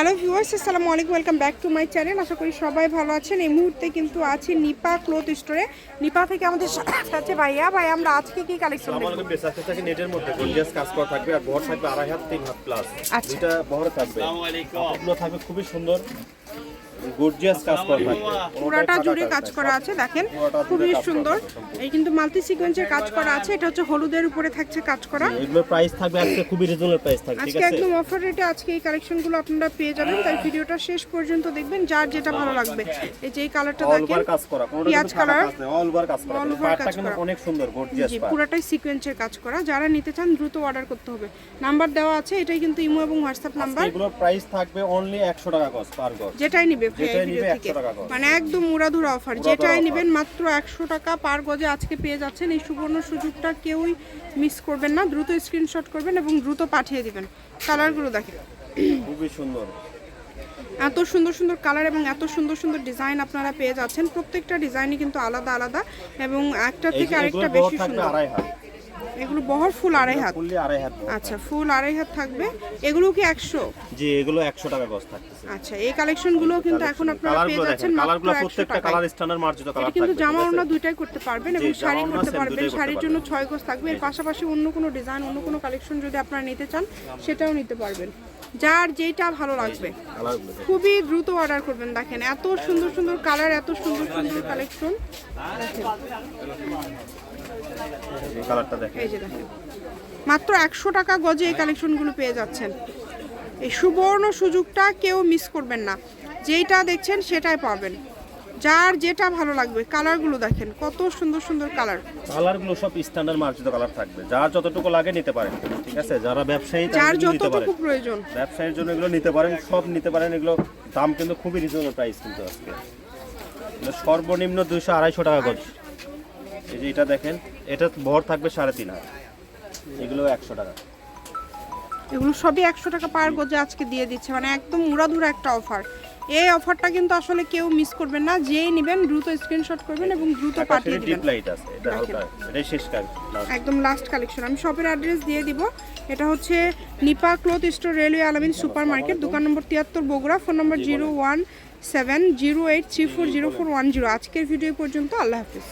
Hello viewers আসসালামু আলাইকুম welcome back to my channel আশা করি সবাই ভালো আছেন। এই মুহূর্তে কিন্তু আছি নিপা ক্লোথ স্টোরে নিপা থেকে আমাদের সাথে আছে ভাইয়া। ভাই আমরা আজকে কি কালেকশন দেখব? আমাদের বেশ আছে থাকে নেটের মধ্যে। গর্জিয়াস কাজ করা থাকবে আর বহর থাকবে আড়াই হাত তিন হাত প্লাস আচ্ছা। এটা বহরে থাকবে। কাপড়গুলো থাকবে খুবই সুন্দর। গর্জিয়াস কাজ করা থাকবে পুরাটা জুড়ে কাজ করা আছে দেখেন খুবই সুন্দর। এই কিন্তু মাল্টি সিকোয়েন্সের কাজ করা আছে এটা হচ্ছে হলুদের উপরে থাকছে কাজ করা। এগুলোর প্রাইস থাকবে আজকে খুবই রিজনেবল প্রাইস থাকবে আজকে একদম অফার রেটে আজকে এই কালেকশনগুলো আপনারা পেয়ে যাবেন তাই ভিডিওটা শেষ পর্যন্ত দেখবেন যার যেটা ভালো লাগবে। এই যে এই কালারটা দেখেন কাজ করা পেঁয়াজ কালার কাজ অল ওভার কাজ করা পাটটা কিন্তু। অনেক সুন্দর গর্জিয়াস পাট পুরোটাই সিকোয়েন্সের কাজ করা যারা নিতে চান দ্রুত অর্ডার করতে হবে। নাম্বার দেওয়া আছে এটাই কিন্তু ইমো এবং হোয়াটসঅ্যাপ নাম্বার এগুলোর প্রাইস থাকবে অনলি 100 টাকা গজ পার গজ। যেটাই নিবে ভাই এই যেটাই ভিডিও থেকে 100 টাকা করে। মানে একদম উড়াধুরা অফার যেটাই। নেবেন মাত্র একশো টাকা পার গজে আজকে পেয়ে যাচ্ছেন। এই সুবর্ণ সুযোগটা কেউই মিস করবেন না। দ্রুত স্ক্রিনশট করবেন এবং দ্রুত পাঠিয়ে দিবেন। কালারগুলো দেখেন। খুবই সুন্দর। এত সুন্দর সুন্দর কালার এবং এত সুন্দর সুন্দর ডিজাইন আপনারা পেয়ে যাচ্ছেন। প্রত্যেকটা ডিজাইনই কিন্তু আলাদা আলাদা এবং একটা থেকে আরেকটা বেশি সুন্দর। এগুলো বহর ফুল আড়াই হাত। ফুললি আড়াই হাত আচ্ছা ফুল আড়াই হাত থাকবে। এগুলো কি একশো? জি এগুলো 100 টাকা গজ থাকছে আচ্ছা এই কালেকশনগুলো কিন্তু এখন আপনারা পেয়ে যাচ্ছেন কালারগুলো প্রত্যেকটা কালার স্ট্যান্ডার্ড মার্জিত কালার থাকবে কিন্তু জামা ওড়না দুইটাই করতে পারবেন এবং শাড়ি করতে পারবেন। শাড়ির জন্য পারবেন। ছয় গজ থাকবে এর পাশাপাশি অন্য কোনো ডিজাইন অন্য কোনো কালেকশন যদি আপনারা নিতে চান সেটাও নিতে পারবেন। যার যেটা ভালো লাগবে। খুবই দ্রুত অর্ডার করবেন দেখেন এত সুন্দর সুন্দর কালার এত সুন্দর সুন্দর কালেকশন এই যে দেখেন মাত্র একশো টাকা গজে এই কালেকশনগুলো পেয়ে যাচ্ছেন। এই সুবর্ণ সুযোগটা কেউ মিস করবেন না। যেইটা দেখছেন সেটাই পাবেন। যার যেটা ভালো লাগবে কালারগুলো দেখেন কত সুন্দর সুন্দর কালার। কালারগুলো সব স্ট্যান্ডার্ড মার্জিত কালার থাকবে। যার যতটুকু লাগে নিতে পারেন ঠিক আছে? যারা ব্যবসায়ী যার যতটুকু প্রয়োজন। ব্যবসায়ীর জন্য এগুলো নিতে পারেন সব নিতে পারেন এগুলো দাম কিন্তু খুবই রিজনেবল প্রাইস কিন্তু আজকে। সর্বনিম্ন দুইশো আড়াইশো টাকা গজ এই যে এটা দেখেন এটা ভর থাকবে সাড়ে তিন হাত এগুলো একশো টাকা। এগুলো সবই একশো টাকা পার গজে আজকে দিয়ে দিচ্ছে। মানে একদম উড়াধুরা একটা অফার এই অফারটা কিন্তু আসলে কেউ মিস করবেন না। যেই নেবেন দ্রুত স্ক্রিনশট করবেন এবং দ্রুত পাঠিয়ে দিবেন। একদম লাস্ট কালেকশন আমি শপের অ্যাড্রেস দিয়ে দিব। এটা হচ্ছে Nipa cloth store railway Alamin super market দোকান নম্বর তিয়াত্তর Bogura phone number zero one seven zero eight three four zero four one zero. আজকের ভিডিও পর্যন্ত আল্লাহ হাফিজ।